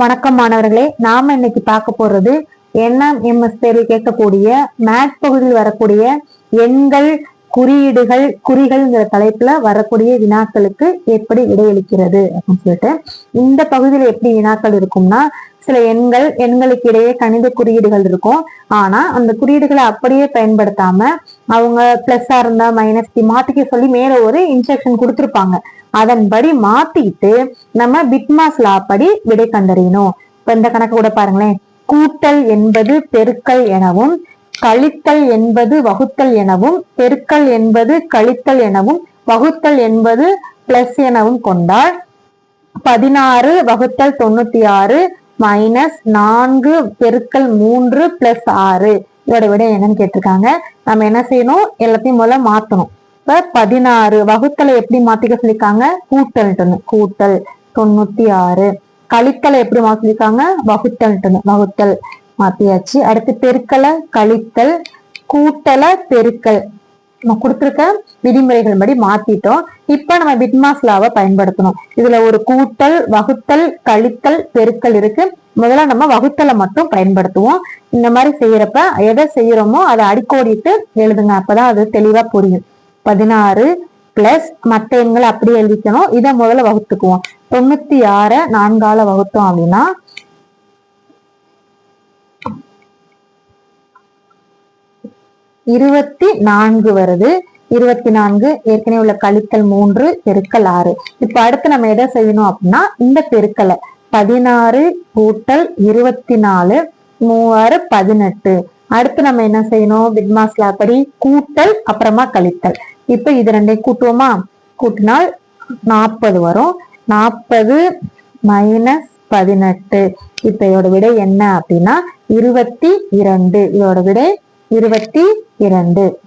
வணக்கம் மாணவர்களே நாம இன்னைக்கு பார்க்க போறது என்எம்எஸ் தேர்வு கேட்கக்கூடிய மேத் பகுதியில் வரக்கூடிய எண்கள் குறியீடுகள் குறிகள்ங்கிற தலைப்புல வரக்கூடிய வினாக்களுக்கு எப்படி இடையளிக்கிறது அப்படின்னு சொல்லிட்டு இந்த பகுதியில எப்படி வினாக்கள் இருக்கும்னா சில எண்கள் எண்களுக்கு இடையே கணித குறியீடுகள் இருக்கும். ஆனா அந்த குறியீடுகளை அப்படியே பயன்படுத்தாம அவங்க பிளஸ்ஸா இருந்தா மைனஸ் மாத்திக்க சொல்லி மேல ஒரு இன்ஸ்ட்ரக்ஷன் கொடுத்துருப்பாங்க. அதன்படி மாத்திட்டு நம்ம பிட்மாஸ் லா படி விடை கண்டறியணும். இப்ப இந்த கணக்கு கூட பாருங்களேன். கூட்டல் என்பது பெருக்கல் எனவும் கழித்தல் என்பது வகுத்தல் எனவும் பெருக்கல் என்பது கழித்தல் எனவும் வகுத்தல் என்பது பிளஸ் எனவும் கொண்டால் பதினாறு வகுத்தல் தொண்ணூத்தி ஆறு மைனஸ் நான்கு பெருக்கல் மூன்று பிளஸ் ஆறு. இதோட விட என்னன்னு கேட்டிருக்காங்க. நம்ம என்ன செய்யணும்? எல்லாத்தையும் முதல்ல மாத்தணும். இப்ப பதினாறு வகுத்தலை எப்படி மாத்திக்க சொல்லிருக்காங்க கூட்டல் கூட்டல் தொண்ணூத்தி ஆறு கழித்தலை எப்படி மாத்தி சொல்லிருக்காங்க வகுத்தல் வகுத்தல் மாத்தியாச்சு. அடுத்து பெருக்கலை கழித்தல் கூட்டலை பெருக்கல். நம்ம கொடுத்துருக்க விதிமுறைகள் படி மாத்திட்டோம். இப்ப நம்ம பிட்மாஸ் லாவை பயன்படுத்தணும். இதுல ஒரு கூட்டல் வகுத்தல் கழித்தல் பெருக்கல் இருக்கு. முதல்ல நம்ம வகுத்தலை மட்டும் பயன்படுத்துவோம். இந்த மாதிரி செய்யறப்ப எதை செய்யறோமோ அதை அடிக்கோடிட்டு எழுதுங்க. அப்பதான் அது தெளிவா புரியும். பதினாறு பிளஸ் மற்ற எண்களை அப்படி எழுதிக்கணும். இதை முதல்ல வகுத்துக்குவோம். தொண்ணூத்தி ஆற நான்கால வகுத்தோம் அப்படின்னா இருபத்தி நான்கு வருது. இருபத்தி நான்கு ஏற்கனவே உள்ள கழித்தல் மூன்று பெருக்கல் ஆறு. இப்ப அடுத்து நம்ம எதை செய்யணும் அப்படின்னா இந்த பெருக்கலை. பதினாறு கூட்டல் இருபத்தி நாலு மூவாறு பதினெட்டு. அடுத்து நம்ம என்ன செய்யணும்? பிக்மாஸ்ல படி கூட்டல் அப்புறமா கழித்தல். இப்ப இது ரெண்டையும் கூட்டுவோமா? கூட்டினால் நாற்பது வரும். நாற்பது மைனஸ் பதினெட்டு. இப்ப இதோட விடை என்ன அப்படின்னா இருபத்தி இரண்டு. இதோட விடை இருபத்தி இரண்டு.